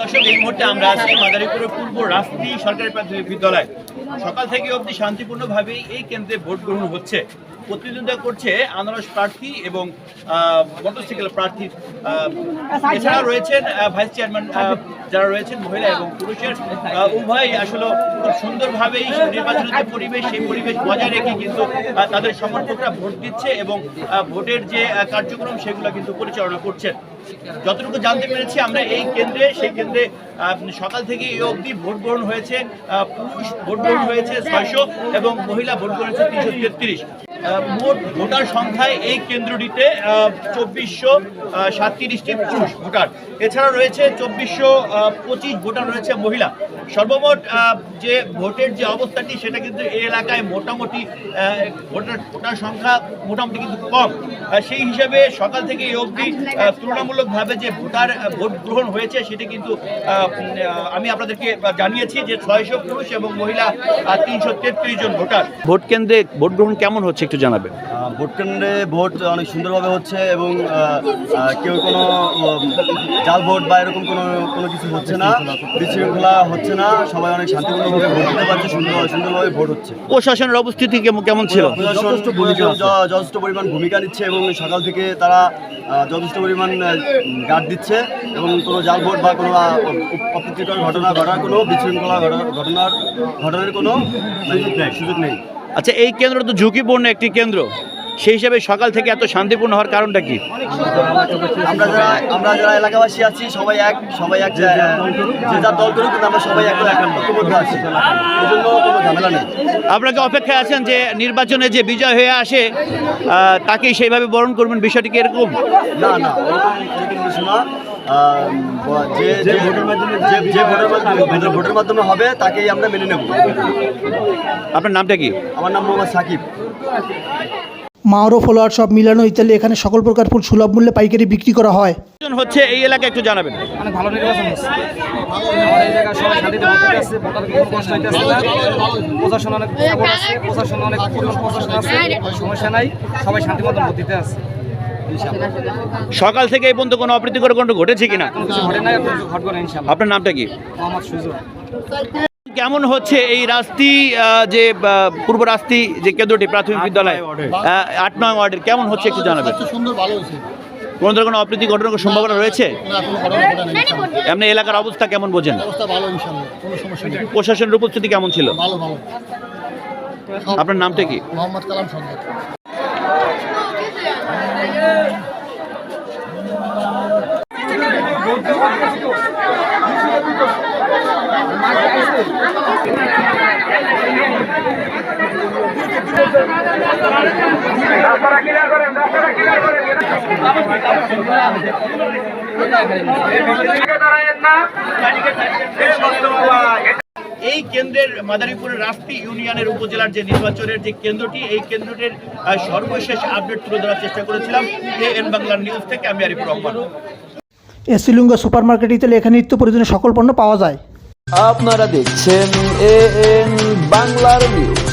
দর্শক, এই মুহূর্তে আমরা আছি মাদারীপুরের পূর্ব রাস্তি সরকারি প্রাথমিক বিদ্যালয়। সকাল থেকে অবধি শান্তিপূর্ণভাবেই এই কেন্দ্রে ভোট গ্রহণ হচ্ছে। প্রতিদ্বন্দ্বিতা করছে আনারস প্রার্থী এবং মোটরসাইকেল প্রার্থী। এছাড়া রয়েছেন ভাইস চেয়ারম্যান যারা রয়েছেন মহিলা এবং পুরুষের। উভয় আসলে খুব সুন্দরভাবেই নির্বাচনের যে পরিবেশ, সেই পরিবেশ বজায় রেখে কিন্তু তাদের সমর্থকরা ভোট দিচ্ছে এবং ভোটের যে কার্যক্রম সেগুলো কিন্তু পরিচালনা করছেন। যতটুকু জানতে পেরেছি, আমরা এই কেন্দ্রে, সেই কেন্দ্রে সকাল থেকে এই অবধি ভোট গ্রহণ হয়েছে পুরুষ ভোট গ্রহণ হয়েছে ছয়শো এবং মহিলা ভোট গ্রহণ হয়েছে তিনশো তেত্রিশ। মোট ভোটার সংখ্যায় এই কেন্দ্রটিতে চব্বিশশো সাতত্রিশটি পুরুষ ভোটার। এছাড়া রয়েছে চব্বিশশো পঁচিশ ভোটার রয়েছে মহিলা। সর্বমোট যে ভোটের যে অবস্থাটি, সেটা কিন্তু এই এলাকায় মোটামুটি ভোটার ভোটার সংখ্যা মোটামুটি কিন্তু কম। সেই হিসাবে সকাল থেকে এই অবধি তুলনামূলকভাবে যে ভোটার ভোট গ্রহণ হয়েছে, সেটি কিন্তু আমি আপনাদেরকে জানিয়েছি যে ছয়শো পুরুষ এবং মহিলা তিনশো তেত্রিশ জন ভোটার। ভোট কেন্দ্রে ভোট গ্রহণ কেমন হচ্ছে? একটু জানাবেন ভোট কেন্দ্রে ভোট অনেক সুন্দরভাবে হচ্ছে এবং কেউ কোনো জাল ভোট বা এরকম কোনো কোনো কিছু হচ্ছে না বিশৃঙ্খলা হচ্ছে না সবাই অনেক শান্তিপূর্ণভাবে ভোট দিতে পারছে সুন্দর সুন্দরভাবে ভোট হচ্ছে। প্রশাসনের অবস্থিতি কেমন- কেমন ছিল? যথেষ্ট পরিমাণ ভূমিকা নিচ্ছে এবং সকাল থেকে তারা যথেষ্ট পরিমাণ গার্ড দিচ্ছে এবং কোনো জাল ভোট বা কোনো অপ্রীতিকর ঘটনা ঘটার কোনো বিশৃঙ্খলা ঘটনা- ঘটনার ঘটনার কোনো সুযোগ নেই সুযোগ নেই। আচ্ছা এই কেন্দ্র তো ঝুঁকিপূর্ণ একটি কেন্দ্র। সেই হিসাবে সকাল থেকে এত শান্তিপূর্ণ হওয়ার কারণটা কি? আমরা যারা আমরা যারা এলাকাবাসী আছি সবাই এক সবাই এক যে যার দল করুক কিন্তু আমরা সবাই এক ঐক্যবদ্ধ আছি। এই জন্য কোনো ঝামেলা নেই। আপনাকে অপেক্ষায় আছেন যে নির্বাচনে যে বিজয় হয়ে আসে তাকেই সেইভাবে বরণ করবেন বিষয়টি কি এরকম? না না ওরকম কিছু না। যে যে ভোটের মাধ্যমে যে যে ভোটের মাধ্যমে ভোটের- ভোটের মাধ্যমে হবে তাকেই আমরা মেনে নেব। আপনার নামটা কি? আমার নাম মোহাম্মদ সাকিব। মাওরো ফলোয়ার সব মিলানো ইত্যাদি এখানে সকল প্রকার ফুল সুলভ মূল্যে পাইকারি বিক্রি করা হয়। হচ্ছে এই এলাকায় একটু জানাবেন। অনেক ভালো নির্বাচন প্রশাসন অনেক প্রশাসন অনেক পরিমাণ প্রশাসন আছে কোনো সমস্যা নাই সবাই শান্তি মতন ভোট দিতে আসছে। সকাল থেকে এই পর্যন্ত কোনো অপ্রীতিকর ঘটনা ঘটেছে কিনা? কোনো কোনো আপনার নামটা কি? কেমন হচ্ছে এই রাস্তি যে পূর্ব রাস্তি যে কেন্দ্রটি প্রাথমিক বিদ্যালয়? আট নয় ওয়ার্ডের। কেমন হচ্ছে একটু জানাবেন। সুন্দর ভালো হয়েছে। কোনো ধরনের কোনো অপ্রীতি ঘটনার কোনো সম্ভাবনা রয়েছে? কোনো। এমনি এলাকার অবস্থা কেমন বোঝেন? অবস্থা ভালো ইনশাল্লাহ কোনো সমস্যা নেই। প্রশাসনের উপস্থিতি কেমন ছিল? ভালো ভালো। আপনার নামটা কি? মোহাম্মদ কালাম সন্দেহ এই কেন্দ্রের মাদারীপুরের রাস্তি ইউনিয়নের উপজেলার যে নির্বাচনের যে কেন্দ্রটি এই কেন্দ্রটির সর্বশেষ আপডেট তুলে ধরার চেষ্টা করেছিলাম এ এন বাংলার নিউজ থেকে। আমি আরিফুর রহমান। এসিলুঙ্গা সুপার মার্কেটে তাহলে এখানে নিত্য প্রয়োজনীয় সকল পণ্য পাওয়া যায়। আপনারা দেখছেন এ এন বাংলার নিউজ।